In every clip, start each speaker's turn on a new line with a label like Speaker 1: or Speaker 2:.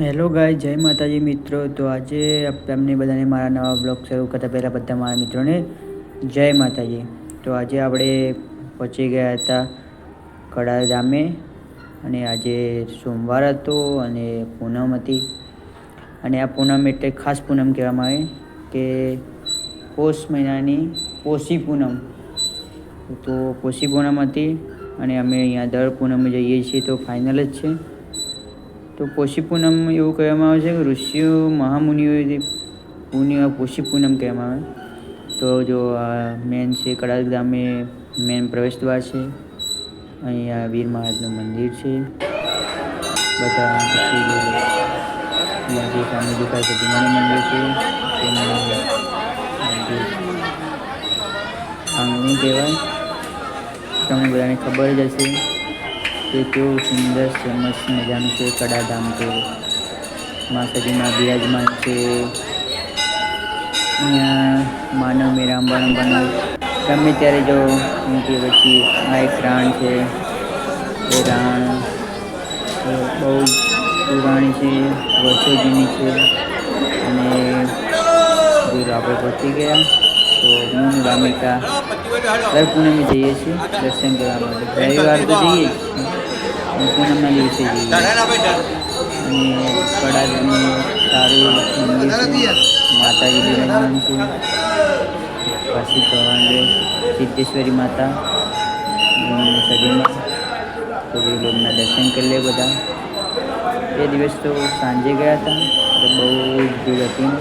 Speaker 1: Hello ગાય જય માતાજી મિત્રો. તો આજે તમને બધાને મારા નવા બ્લોગ શરૂ કરતા પહેલાં બધા મારા મિત્રોને જય માતાજી. તો આજે આપણે પહોંચી ગયા હતા કડા ધામે અને આજે સોમવાર હતો અને પૂનમ હતી. અને આ પૂનમ એટલે ખાસ પૂનમ કહેવામાં આવે કે પોષ મહિનાની પોષી પૂનમ. તો પોષી પૂનમ હતી અને અમે અહીંયા દર પૂનમે જઈએ છીએ તો ફાઇનલ જ છે. તો પોષી પૂનમ એવું કહેવામાં આવે છે કે ઋષિઓ મહામુનિઓએ પુણ્ય પોષી પૂનમ કહેવામાં આવે. તો જો આ મેન છે કડાલ ગામે મેન પ્રવેશદ્વાર છે. અહીંયા વીર મહારાજનું મંદિર છે. બધા પછી જે સામે દેખાય છે, ભીમાનું મંદિર છે. તેનું કહેવાય. તમને બધાને ખબર જ હશે. કે કેવું સુંદર મસ્ત મજાનું છે, કડાધામ તો માતાજીમાં બિરાજમાન છે. અહીંયા માનવ મેરામ બનાવ ગમે ત્યારે જો કે પછી આ એક રાણ છે, એ રાણ બહુ પુરાણી છે, વર્ષો જૂની છે. અને દૂર આપણે પહોંચી ગયા, તો હું રામિકા દર પૂનમે જઈએ છીએ. દર્શન કરવા માટે. રવિવાર તો જઈએ છીએ. પૂનમના દિવસે જઈએ અને સારું મંદિર માતાજી બિરાજમાન છું. પછી ભગવાન સિદ્ધેશ્વરી માતા લોકોના દર્શન કરી લે બધા એ દિવસ તો સાંજે ગયા હતા તો બહુ ભીડ હતી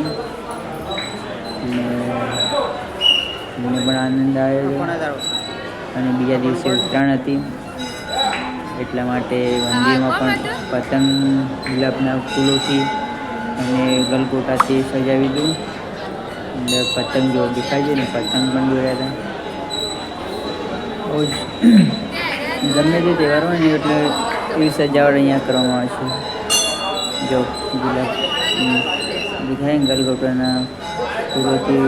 Speaker 1: મને પણ આનંદ આવ્યો. અને બીજા દિવસે ઉત્તરાયણ હતી. એટલા માટે મંદિરમાં પણ પતંગ ગુલાબના ફૂલોથી અને ગલગોટાથી સજાવી દઉં. અંદર પતંગ જો દેખાય છે ને, પતંગ પણ દોર્યા હતા. બહુ જ ગમે તે તહેવાર હોય ને, એટલે એવી સજાવટ અહીંયા કરવામાં આવે છે. જો ગુલાબ દેખાય ને ગલગોટાના ફૂલોથી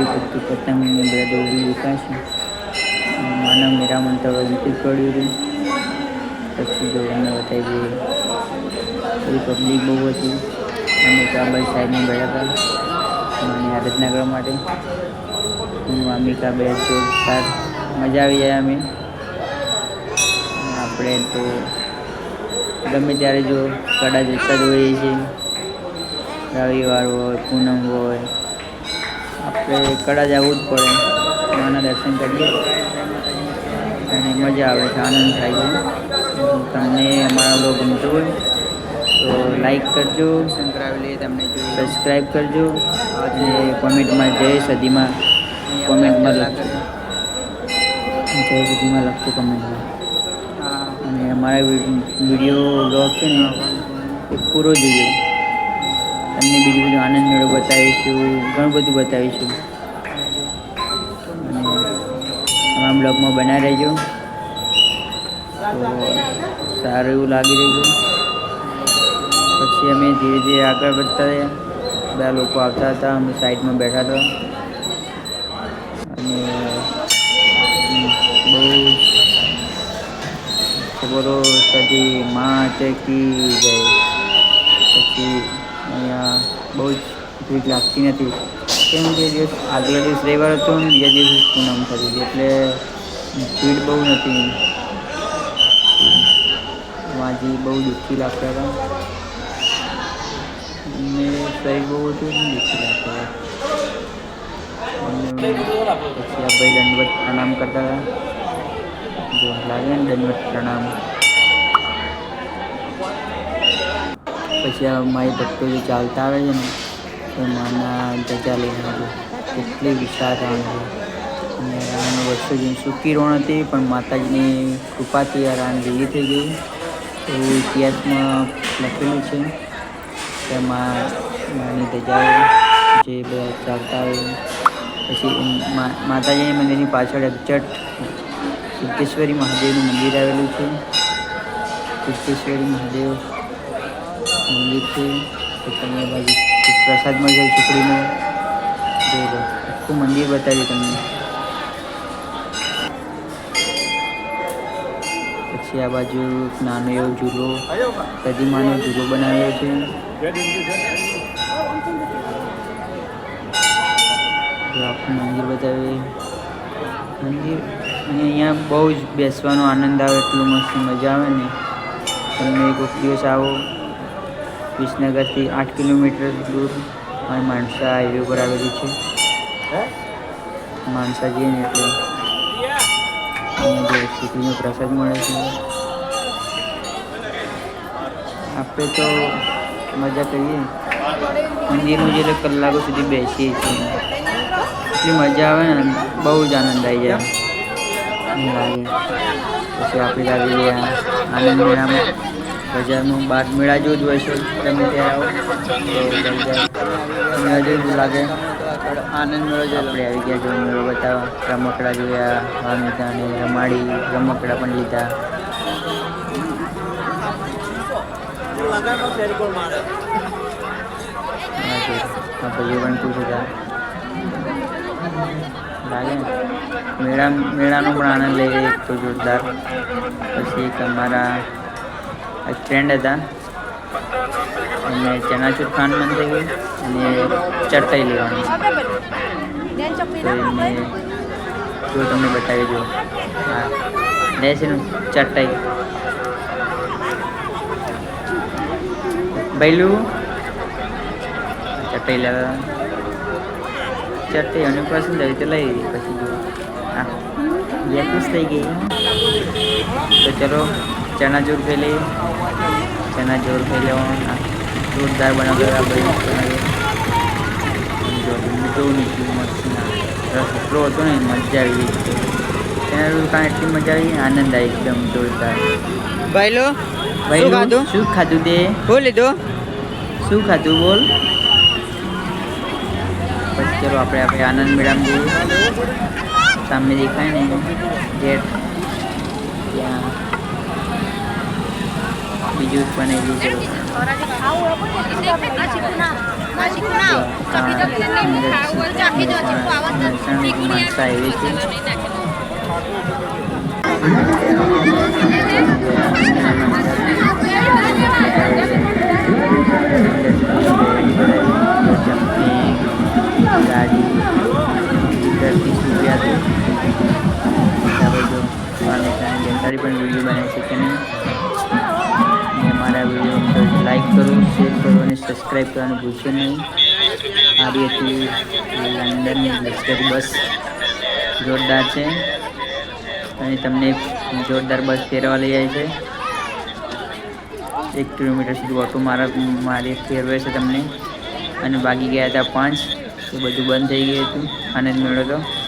Speaker 1: પતંગ બધા દોરી દેખાય છે. માનવ નિરામણ તો નથી પડ્યું હતું પછી અમે બતાવી દઈએ બધી પબ્લિક બહુ હતી, અમે કાબલ સાઈડમાં ગયા હતા. મને આરાધના માટે. હું અમિકા બે જોરદાર મજા આવી જાય અમે. આપણે તો ગમે ત્યારે જો કડા જતા જ હોઈએ છીએ. રવિવાર હોય, પૂનમ હોય, આપણે કડા જવું જ પડે. માના દર્શન કરીએ. અને મજા આવે છે આનંદ થાય છે. તમને અમારા બ્લોગ ગમતો હોય તો લાઈક કરજો સબસ્ક્રાઈબ કરજો અને કોમેન્ટમાં જય સદીમાં કોમેન્ટમાં લખજો. જય સદીમાં લખજો કોમેન્ટમાં. અને અમારા વીડિયો બ્લોગ છે ને એ પૂરો જોજો. તમને બીજું બધું આનંદ મેળો બતાવીશું ઘણું બધું બતાવીશું. અને તમારા બ્લોગમાં બનાવી રહેજો. સારું એવું લાગી રહેજો પછી અમે ધીરે ધીરે આગળ વધતા રહ્યા. બધા લોકો આવતા હતા, અમે સાઈડમાં બેઠા હતા. અને બહુ ખબરો સદી માટ કી જાય પછી અહીંયા બહુ જ ભીડ લાગતી નથી. કેમ કે દિવસ આગલા દિવસ રવિવાર હતો ને, બીજા દિવસ પૂનમ થતી હતી એટલે ભીડ બહુ નથી. માજી બહુ દુઃખી લાગતા હતા. અને શરીર બહુ ને દુઃખી લાગતા હતા. પછી આ ભાઈ દંડવત પ્રણામ કરતા હતા. જો લાગે ને દંડવત પ્રણામ. પછી આ મારી ભક્તો જે ચાલતા આવે છે ને તો નાના ધજા લઈને આવે કેટલી વિશાળ રાણ છે. અને રાણ વર્ષો જૂની સુકી રોણ હતી, પણ માતાજીની કૃપાથી આ રાણ લીલી થઈ ગઈ. એવું ઇતિહાસમાં લખેલું છે. તેમાં નાની ધજાઓ જે બધા ચાલતા હોય, પછી માતાજીની મંદિરની પાછળ એક્ઝેક્ટ સિદ્ધેશ્વરી મહાદેવનું મંદિર આવેલું છે. સિદ્ધેશ્વરી મહાદેવ મંદિર છે. તો તમે બાજુ પ્રસાદ મળી જાય લો આખું મંદિર બતાવ્યું તમને. પછી આ બાજુ નાનો એવો ઝૂલો પ્રતિમાનો ઝૂલો બનાવ્યો છે. આખું મંદિર બતાવે મંદિર અને અહીંયા બહુ જ બેસવાનો આનંદ આવે એટલું મસ્ત મજા આવે ને. તમે એક વખત દિવસ આવો. વિસનગરથી આઠ કિલોમીટર દૂર મારી માણસા હાઈવે પર આવેલી છે. માણસા જઈએ ને એટલે જે પ્રસાદ મળે છે. આપણે તો મજા કરીએ. મંદિરમાં જે કલાકો સુધી બેસીએ છીએ. એટલી મજા આવે ને, બહુ જ આનંદ આવી જાય. પછી આપણે લાગી ગયા આનંદ મેળામાં બજારનું બાર મેળા જેવું જ હોય છે. તમે ત્યાં આવો. તો મેળા જેવું લાગે. આનંદ મેળો જો આપણે આવી ગયા જો મેળો બતાવવા રમકડા જોયા વામિકાને રમાડી રમકડા પણ લીધા. જો, પણ ખુશ હતા લાગે મેળા મેળાનો પણ આનંદ લઈ એક તો જોરદાર. પછી એક અમારા એક ફ્રેન્ડ હતા. એમને ચણાચૂર ખાંડ મન થઈ ગયું. અને ચટઈ લેવાની. જો તમને બતાવી દો હા. લેસીનું ચટઈ ભૈલું ચટઈ લેવા. ચટઈ અને પસંદ આવી તો લઈ પછી જો. હા. બે ખુશ ગઈ. તો ચલો, ચણાચૂર જોર ચણા જોર ખાઈ લેવાનું. જોરદાર બનાવ્યો ભાઈ જો મીઠું નીકળ્યું મસ્ત ના. રસ એટલો હતો ને મજા આવી ગઈ. તેના રોલ કાંઈ એટલી મજા આવી આનંદ આવી એકદમ જોરદાર.
Speaker 2: ભાઈ લો
Speaker 1: ભાઈ
Speaker 2: ખાધું?
Speaker 1: શું ખાધું તે?
Speaker 2: બોલે લીધું.
Speaker 1: શું ખાધું બોલ? પછી ચલો આપણે આપણે આનંદ મેળામાં જઈએ. સામે દેખાય ને ગેટ. ત્યાં બીજું જ બનેલું છે માણસા એવી છે ગાડી ત્રીસ રૂપિયા છે હવે જો પામેશાની જનતારી પણ વીડિયો બનાવી શકે નહીં અને અમારા વીડિયો લાઈક કરો શેર કરો અને સબસ્ક્રાઈબ કરવાનું ભૂલશો નહીં. આવી હતી લંડનની લશ્કરી બસ જોરદાર છે. અને તમને જોરદાર બસ ફેરવા લઈ જાય છે. એક કિલોમીટર સુધી ઓટો મારા, મારી ફેરવે છે તમને. અને બાકી ગયા હતા પાંચ. તો બધું બંધ થઈ ગયું હતું. આનંદ મેળો તો